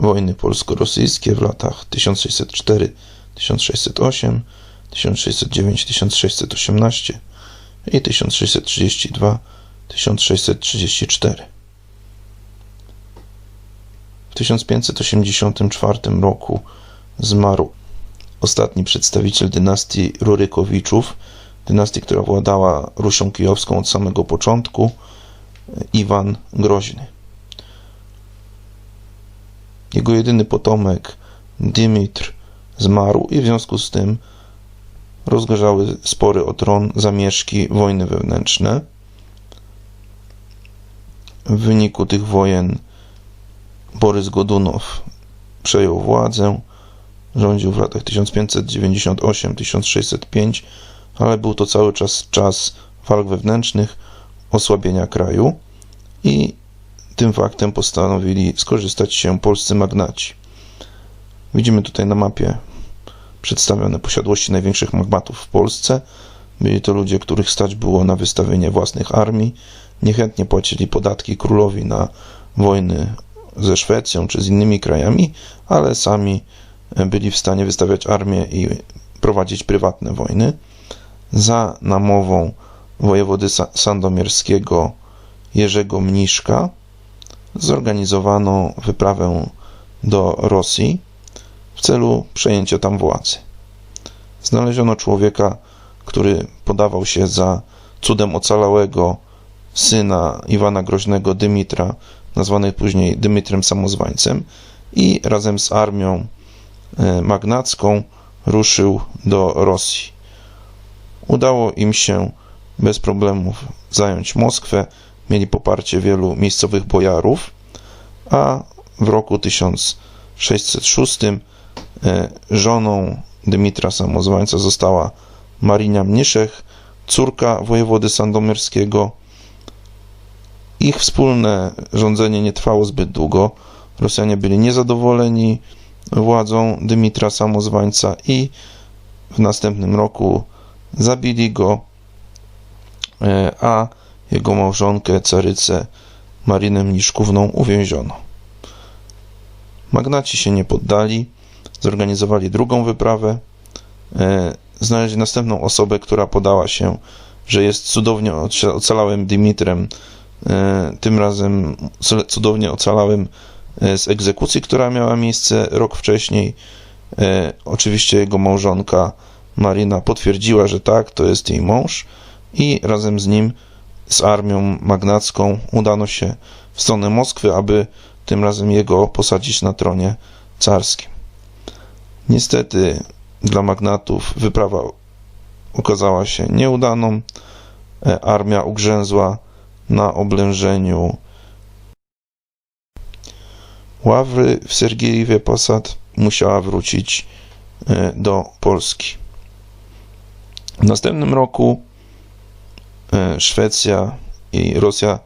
wojny polsko-rosyjskie w latach 1604-1608, 1609-1618 i 1632-1634. W 1584 roku zmarł ostatni przedstawiciel dynastii Rurykowiczów, dynastii, która władała Rusią Kijowską od samego początku, Iwan Groźny. Jego jedyny potomek, Dymitr, zmarł i w związku z tym rozgorzały spory o tron, zamieszki, wojny wewnętrzne. W wyniku tych wojen Borys Godunow przejął władzę, rządził w latach 1598-1605, ale był to cały czas czas walk wewnętrznych, osłabienia kraju i tym faktem postanowili skorzystać się polscy magnaci. Widzimy tutaj na mapie przedstawione posiadłości największych magmatów w Polsce. Byli to ludzie, których stać było na wystawienie własnych armii, niechętnie płacili podatki królowi na wojny ze Szwecją czy z innymi krajami, ale sami byli w stanie wystawiać armię i prowadzić prywatne wojny. Za namową wojewody sandomierskiego Jerzego Mniszka zorganizowano wyprawę do Rosji w celu przejęcia tam władzy. Znaleziono człowieka, który podawał się za cudem ocalałego syna Iwana Groźnego Dymitra, nazwany później Dymitrem Samozwańcem, i razem z armią e, magnacką ruszył do Rosji. Udało im się bez problemów zająć Moskwę, mieli poparcie wielu miejscowych bojarów, a w roku 1606 e, żoną Dymitra Samozwańca została Marinia Mniszech, córka wojewody sandomierskiego. Ich wspólne rządzenie nie trwało zbyt długo. Rosjanie byli niezadowoleni władzą Dymitra Samozwańca i w następnym roku zabili go, e, a jego małżonkę, carycę Marinę Mniszkówną uwięziono. Magnaci się nie poddali, zorganizowali drugą wyprawę, e, znaleźli następną osobę, która podała się, że jest cudownie ocalałym Dimitrem, e, tym razem cudownie ocalałym e, z egzekucji, która miała miejsce rok wcześniej. Oczywiście jego małżonka Marina potwierdziła, że tak, to jest jej mąż i razem z nim z armią magnacką udano się w stronę Moskwy, aby tym razem jego posadzić na tronie carskim. Niestety dla magnatów wyprawa okazała się nieudaną. E, armia ugrzęzła na oblężeniu Ławry w Sergiejewie Posad musiała wrócić e, do Polski. W następnym roku Szwecja i Rosja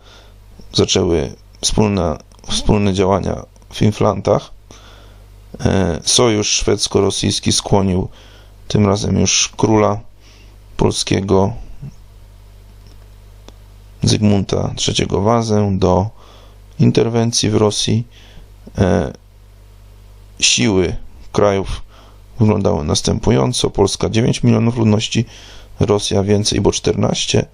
zaczęły wspólne, wspólne działania w Inflantach. E, sojusz szwedzko-rosyjski skłonił tym razem już króla polskiego Zygmunta III Wazę do interwencji w Rosji. E, siły krajów wyglądały następująco. Polska 9 milionów ludności, Rosja więcej, bo 14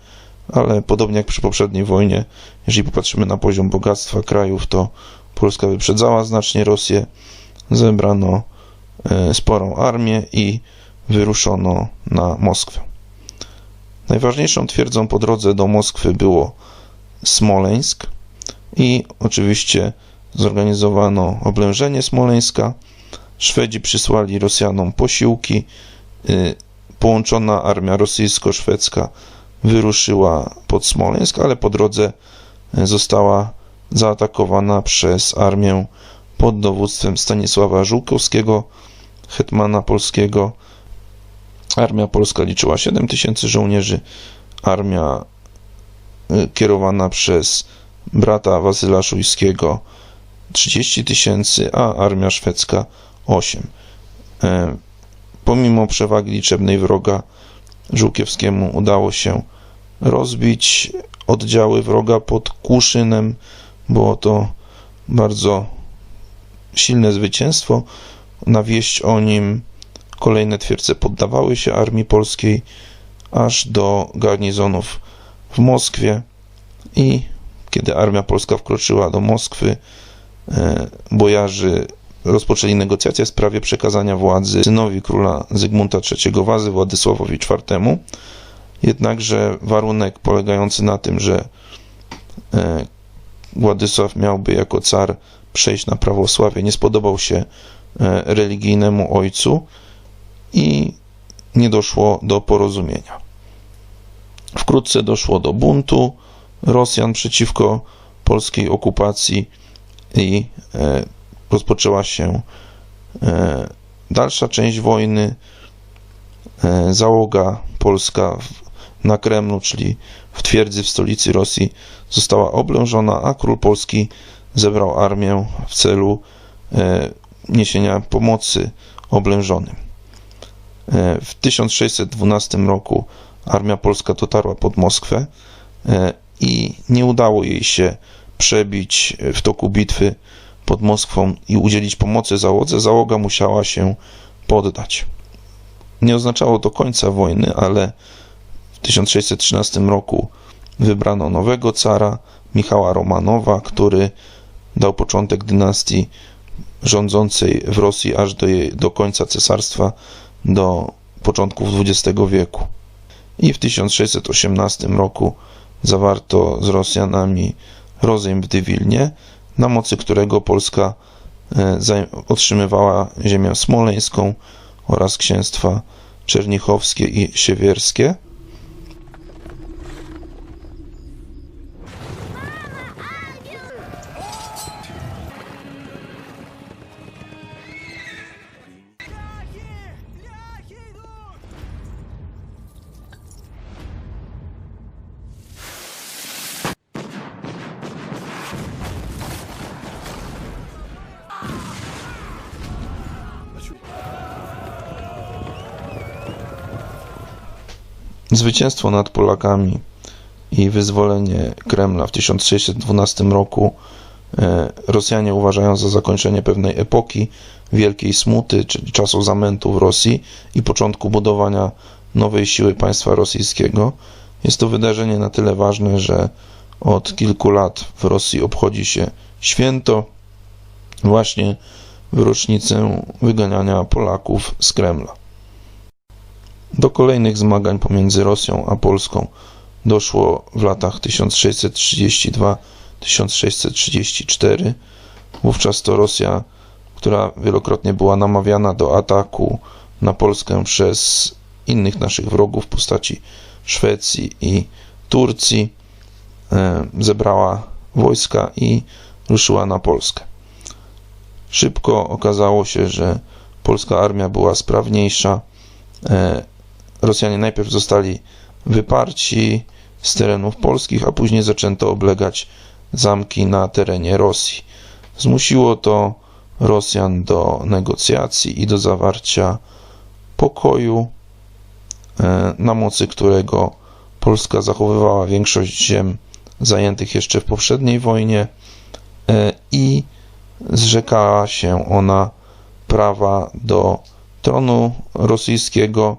ale podobnie jak przy poprzedniej wojnie, jeżeli popatrzymy na poziom bogactwa krajów, to Polska wyprzedzała znacznie Rosję. Zebrano e, sporą armię i wyruszono na Moskwę. Najważniejszą twierdzą po drodze do Moskwy było Smoleńsk i oczywiście zorganizowano oblężenie Smoleńska. Szwedzi przysłali Rosjanom posiłki. E, połączona armia rosyjsko-szwedzka wyruszyła pod Smoleńsk, ale po drodze została zaatakowana przez armię pod dowództwem Stanisława Żółkowskiego, hetmana polskiego. Armia polska liczyła 7 tysięcy żołnierzy, armia y, kierowana przez brata Wasyla Szujskiego 30 tysięcy, a armia szwedzka 8. E, pomimo przewagi liczebnej wroga, Żółkiewskiemu udało się rozbić oddziały wroga pod Kłuszynem. Było to bardzo silne zwycięstwo. Na wieść o nim kolejne twierdze poddawały się armii polskiej aż do garnizonów w Moskwie i kiedy armia polska wkroczyła do Moskwy, e, bojarzy rozpoczęli negocjacje w sprawie przekazania władzy synowi króla Zygmunta III Wazy, Władysławowi IV. Jednakże warunek polegający na tym, że e, Władysław miałby jako car przejść na prawosławie, nie spodobał się e, religijnemu ojcu i nie doszło do porozumienia. Wkrótce doszło do buntu Rosjan przeciwko polskiej okupacji i e, rozpoczęła się e, dalsza część wojny. E, załoga polska na Kremlu, czyli w twierdzy w stolicy Rosji, została oblężona, a król polski zebrał armię w celu niesienia pomocy oblężonym. W 1612 roku armia polska dotarła pod Moskwę i nie udało jej się przebić w toku bitwy pod Moskwą i udzielić pomocy załodze, załoga musiała się poddać. Nie oznaczało to końca wojny, ale w 1613 roku wybrano nowego cara, Michała Romanowa, który dał początek dynastii rządzącej w Rosji aż do, jej, do końca cesarstwa, do początków XX wieku. I w 1618 roku zawarto z Rosjanami rozejm w Dywilnie, na mocy którego Polska e, otrzymywała ziemię smoleńską oraz księstwa czernichowskie i siewierskie. Zwycięstwo nad Polakami i wyzwolenie Kremla w 1612 roku e, Rosjanie uważają za zakończenie pewnej epoki wielkiej smuty, czyli czasu zamętu w Rosji i początku budowania nowej siły państwa rosyjskiego. Jest to wydarzenie na tyle ważne, że od kilku lat w Rosji obchodzi się święto właśnie w rocznicę wyganiania Polaków z Kremla. Do kolejnych zmagań pomiędzy Rosją a Polską doszło w latach 1632-1634. Wówczas to Rosja, która wielokrotnie była namawiana do ataku na Polskę przez innych naszych wrogów w postaci Szwecji i Turcji, e, zebrała wojska i ruszyła na Polskę. Szybko okazało się, że polska armia była sprawniejsza, e, Rosjanie najpierw zostali wyparci z terenów polskich, a później zaczęto oblegać zamki na terenie Rosji. Zmusiło to Rosjan do negocjacji i do zawarcia pokoju, e, na mocy którego Polska zachowywała większość ziem zajętych jeszcze w poprzedniej wojnie e, i zrzekała się ona prawa do tronu rosyjskiego